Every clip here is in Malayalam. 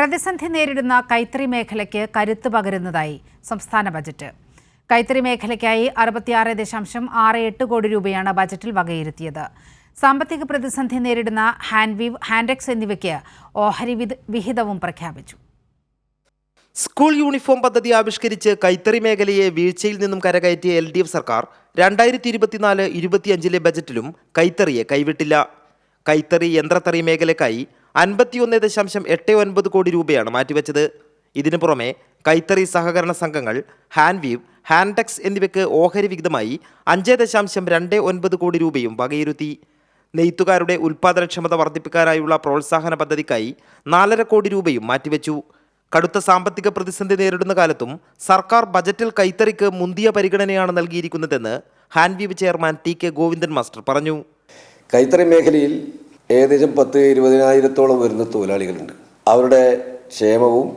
പ്രതിസന്ധി നേരിടുന്ന കൈത്തറി മേഖലയ്ക്ക് കരുത്ത് പകരുന്നതായി സംസ്ഥാന ബജറ്റ്. കൈത്തറി മേഖലയ്ക്കായി അറുപത്തിയാറ് ദശാംശം ആറ് എട്ട് കോടി രൂപയാണ് ബജറ്റിൽ വകയിരുത്തിയത്. സാമ്പത്തിക പ്രതിസന്ധി നേരിടുന്ന ഹാൻഡ്വീവ് ഹാൻഡെക്സ് എന്നിവയ്ക്ക് ഓഹരി വിഹിതവും പ്രഖ്യാപിച്ചു. സ്കൂൾ യൂണിഫോം പദ്ധതി ആവിഷ്കരിച്ച് കൈത്തറി മേഖലയെ വീഴ്ചയിൽ നിന്നും കരകയറ്റിയ എൽ ഡി എഫ് സർക്കാർ രണ്ടായിരത്തി ഇരുപത്തിനാല് ഇരുപത്തിയഞ്ചിലെ ബജറ്റിലും കൈത്തറിയെ കൈവിട്ടില്ല. കൈത്തറി യന്ത്രത്തറി മേഖലയ്ക്കായി അൻപത്തിയൊന്ന് ദശാംശം എട്ട് ഒൻപത് കോടി രൂപയാണ് മാറ്റിവെച്ചത്. ഇതിനു പുറമെ കൈത്തറി സഹകരണ സംഘങ്ങൾ ഹാൻവീവ് ഹാൻടെക്സ് എന്നിവയ്ക്ക് ഓഹരി വിഹിതമായി അഞ്ച് ദശാംശം രണ്ട് ഒൻപത് കോടി രൂപയും വകയിരുത്തി. നെയ്ത്തുകാരുടെ ഉൽപ്പാദനക്ഷമത വർദ്ധിപ്പിക്കാനായുള്ള പ്രോത്സാഹന പദ്ധതിക്കായി നാലര കോടി രൂപയും മാറ്റിവെച്ചു. കടുത്ത സാമ്പത്തിക പ്രതിസന്ധി നേരിടുന്ന കാലത്തും സർക്കാർ ബജറ്റിൽ കൈത്തറിക്ക് മുന്തിയ പരിഗണനയാണ് നൽകിയിരിക്കുന്നതെന്ന് Hanveev chairman T K Govindan master പറഞ്ഞു. കൈത്തറി മേഖലയിൽ ഏകദേശം പത്ത് ഇരുപതിനായിരത്തോളം വരുന്ന തൊഴിലാളികളുണ്ട്. അവരുടെ ക്ഷേമവും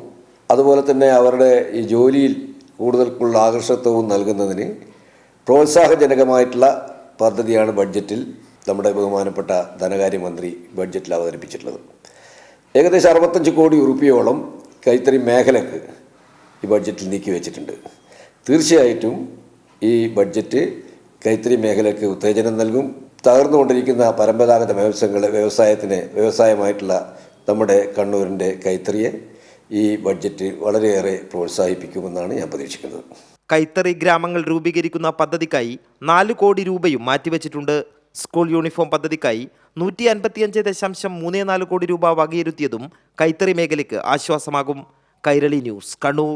അതുപോലെ തന്നെ അവരുടെ ഈ ജോലിയിൽ കൂടുതൽക്കുള്ള ആകർഷത്വവും നൽകുന്നതിന് പ്രോത്സാഹജനകമായിട്ടുള്ള പദ്ധതിയാണ് ബഡ്ജറ്റിൽ നമ്മുടെ ബഹുമാനപ്പെട്ട ധനകാര്യമന്ത്രി ബഡ്ജറ്റിൽ അവതരിപ്പിച്ചിട്ടുള്ളത്. ഏകദേശം അറുപത്തഞ്ച് കോടി ഉറുപ്പിയോളം കൈത്തറി മേഖലക്ക് ഈ ബഡ്ജറ്റിൽ നീക്കി വെച്ചിട്ടുണ്ട്. തീർച്ചയായിട്ടും ഈ ബഡ്ജറ്റ് കൈത്തറി മേഖലയ്ക്ക് ഉത്തേജനം നൽകും. തകർന്നുകൊണ്ടിരിക്കുന്ന പരമ്പരാഗത വ്യവസായങ്ങളെ വ്യവസായത്തിന് വ്യവസായമായിട്ടുള്ള നമ്മുടെ കണ്ണൂരിന്റെ കൈത്തറിയെ ഈ ബഡ്ജറ്റ് വളരെയേറെ പ്രോത്സാഹിപ്പിക്കുമെന്നാണ് ഞാൻ പ്രതീക്ഷിക്കുന്നത്. കൈത്തറി ഗ്രാമങ്ങൾ രൂപീകരിക്കുന്ന പദ്ധതിക്കായി നാല് കോടി രൂപയും മാറ്റിവെച്ചിട്ടുണ്ട്. സ്കൂൾ യൂണിഫോം പദ്ധതിക്കായി നൂറ്റി അൻപത്തിയഞ്ച് ദശാംശം മൂന്ന് നാല് കോടി രൂപ വകയിരുത്തിയതും കൈത്തറി മേഖലയ്ക്ക് ആശ്വാസമാകും. കൈരളി ന്യൂസ് കണ്ണൂർ.